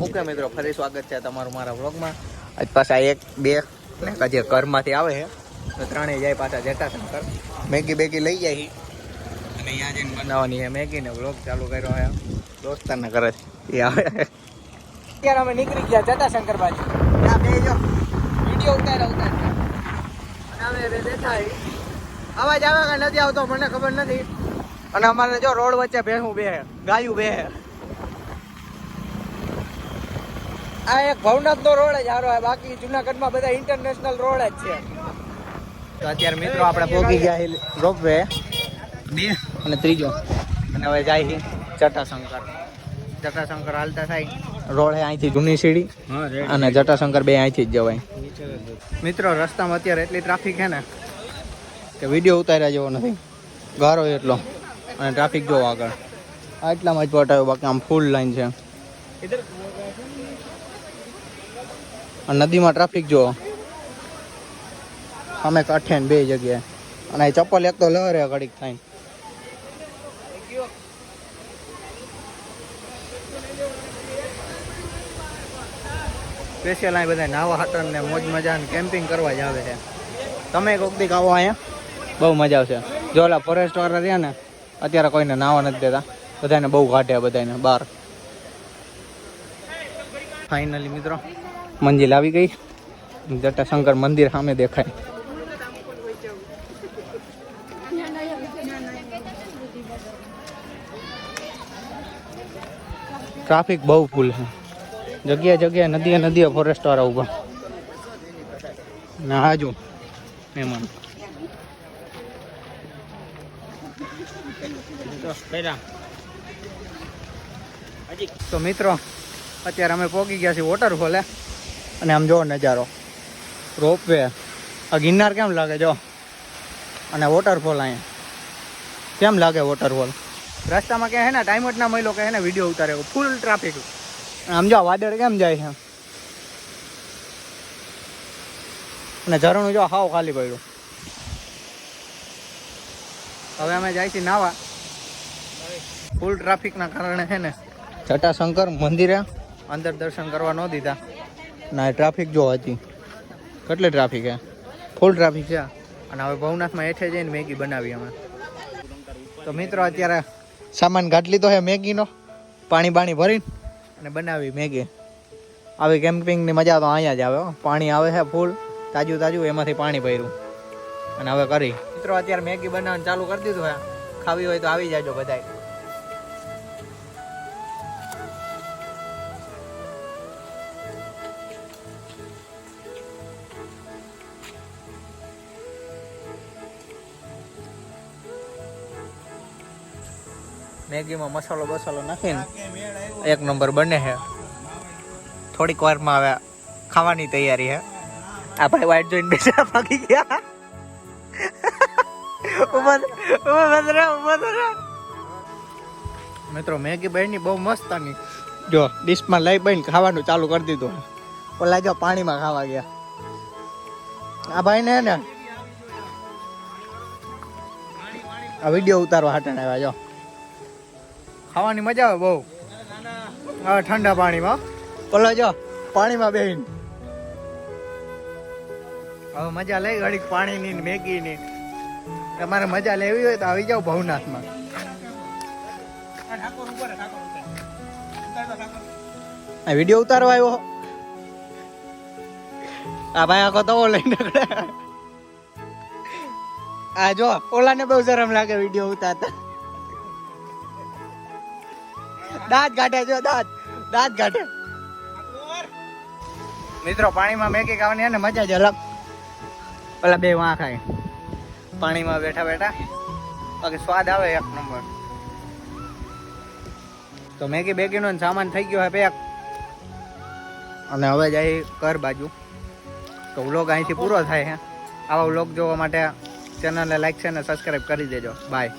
Okay મિત્રો ફરી સ્વાગત છે તમારું મારા વ્લોગમાં. આજ પાછા એક બે ને હજી ઘરમાંથી આવે છે. તો ત્રણેય જાય પાછા જટાશંકર મેગી બેગી લઈ જાય. અને અહીંયા જઈને બનાવવાની છે મેગી ને વ્લોગ ચાલુ કર્યો છે. દોસ્તારના ઘરે એ આવે અત્યારે અમે નીકળી ગયા જટાશંકર બાજુ. ત્યાં બે જો. વીડિયો ઉતાર્યા ઉતાર્યા અને અમે બેઠા અવાજ આવે કે નથી આવતો મને ખબર નથી. અને અમારે જો રોડ વચ્ચે ભેહું બે ગાયું બે આ એક ભવનાથ નો રોડ જ હારો છે બાકી જુનાગઢમાં બધા ઇન્ટરનેશનલ રોડ જ છે. તો અત્યારે મિત્રો આપણે પહોંચી ગયા રોપવે. બે. અને ત્રીજો. અને હવે જાય છે જટાશંકર. જટાશંકર હાલતા થાય. રોડ છે અહીંથી જૂની સીડી. અને જટાશંકર બે અહીંથી જ જવાય. મિત્રો રસ્તામાં અત્યારે એટલી ટ્રાફિક છે ને કે વીડિયો ઉતાર્યા જેવો નથી. ગારો એટલો. અને ટ્રાફિક જોવો આગળ. આટલામાં જ પટાયો બાકી આમ ફૂલ લાઈન છે. નદીમાં ટ્રાફિક જુઓ. અમે કાંઠે બે જગ્યાએ. અને એ ચપ્પલ એક તો લહેરે ઘડીક થાય. સ્પેશિયલ અહીં બધા નાવા હાટન ને મોજ મજા ને કેમ્પિંગ કરવા જ આવે છે. તમે કોક દીક આવો અહીંયા? બહુ મજા આવશે. જો ઓલા ફોરેસ્ટ વાળા રહ્યા ને, અત્યારે કોઈને નાવા નથી દેતા. બધાને બહુ કાઢે બધાને બહાર ફાઇનલી મિત્રો મંજિલ આવી ગઈ. જટાશંકર મંદિર સામે દેખાય. ટ્રાફિક બહુ ફૂલ છે. જગ્યા જગ્યાએ નદીએ નદીએ ફોરેસ્ટ વાળા ઊભા ને હાજુ મહેમાન. તો મિત્રો, અત્યારે અમે પહોંચી ગયા છીએ વોટરફોલે અને આમ જોવો નજારો. રોપવે આ ગિરનાર કેમ લાગે જો? અને વોટરફોલ અહીંયા કેમ લાગે વોટરફોલ રસ્તામાં કે હે ને ટાઈમ જ ના મળ્યો કે હે ને વીડિયો ઉતારે ફૂલ ટ્રાફિક આમ જો વાદળ કેમ જાય છે? અને ઝરણું જો હાવ ખાલી પડ્યું. હવે અમે જાય છીએ નાવા. ફૂલ ટ્રાફિકના કારણે છે ને, જટાશંકર મંદિરે અંદર દર્શન કરવા ન દીધા. ના ટ્રાફિક જો હતી. કેટલી ટ્રાફિક હે ફૂલ ટ્રાફિક છે. અને હવે ભવનાથમાં હેઠે જઈને મેગી બનાવી અમે. તો મિત્રો, અત્યારે સામાન ઘાટ લીધો છે મેગીનો. પાણી બાણી ભરીને અને બનાવી મેગી. આવી કેમ્પિંગની મજા તો અહીંયા જ આવે પાણી આવે છે ફૂલ તાજું તાજું, એમાંથી પાણી ભર્યું. અને હવે કરી. મિત્રો, અત્યારે મેગી બનાવવાનું ચાલુ કરી દીધું હે ખાવી હોય તો આવી જાજો બધાય. મેગીમાં મસાલો બસાલો નાખીને એક નંબર બને છે. થોડીક વારમાં હવે ખાવાની તૈયારી છે. આ ભાઈ વાઈટ જોઈને બેસા ભાગી ગયા. મિત્રો, મેગી બની બહુ મસ્ત આની. જો, ડીશમાં લઈ બહેન ખાવાનું ચાલુ કરી દીધું ઓલા જો પાણીમાં ખાવા ગયા. આ ભાઈ ને ને, આ વીડિયો ઉતારવા હાટણ આવ્યા, જો. ખાવાની મજા આવે બહુ. ઠંડા પાણીમાં. પેલો જો પાણીમાં બેહીને. હવે મજા લઈ ઘડીક પાણીની ને મેગીની. તમારે મજા લેવી હોય તો આવી જાઓ ભવનાથમાં. આ વીડિયો ઉતારવા આવ્યો આ ભાઈ આખો તો લઈને આ જો ઓલાને બહુ શરમ લાગે વીડિયો ઉતારતા. દાંત કાઢે જો દાંત. દાંત કાઢે. મિત્રો, પાણીમાં મેગી ખાવાની હે ને મજા જ અલગ. પેલા બે વાં ખાય. પાણીમાં બેઠા બેઠા. બાકી સ્વાદ આવે એક નંબર. તો મેગી બેગીનો સામાન થઈ ગયો હે પેક. અને હવે જાય ઘર બાજુ. તો વ્લોગ અહીંથી પૂરો થાય છે આવા વ્લોગ જોવા માટે ચેનલને લાઈક છે ને સબસ્ક્રાઈબ કરી દેજો. બાય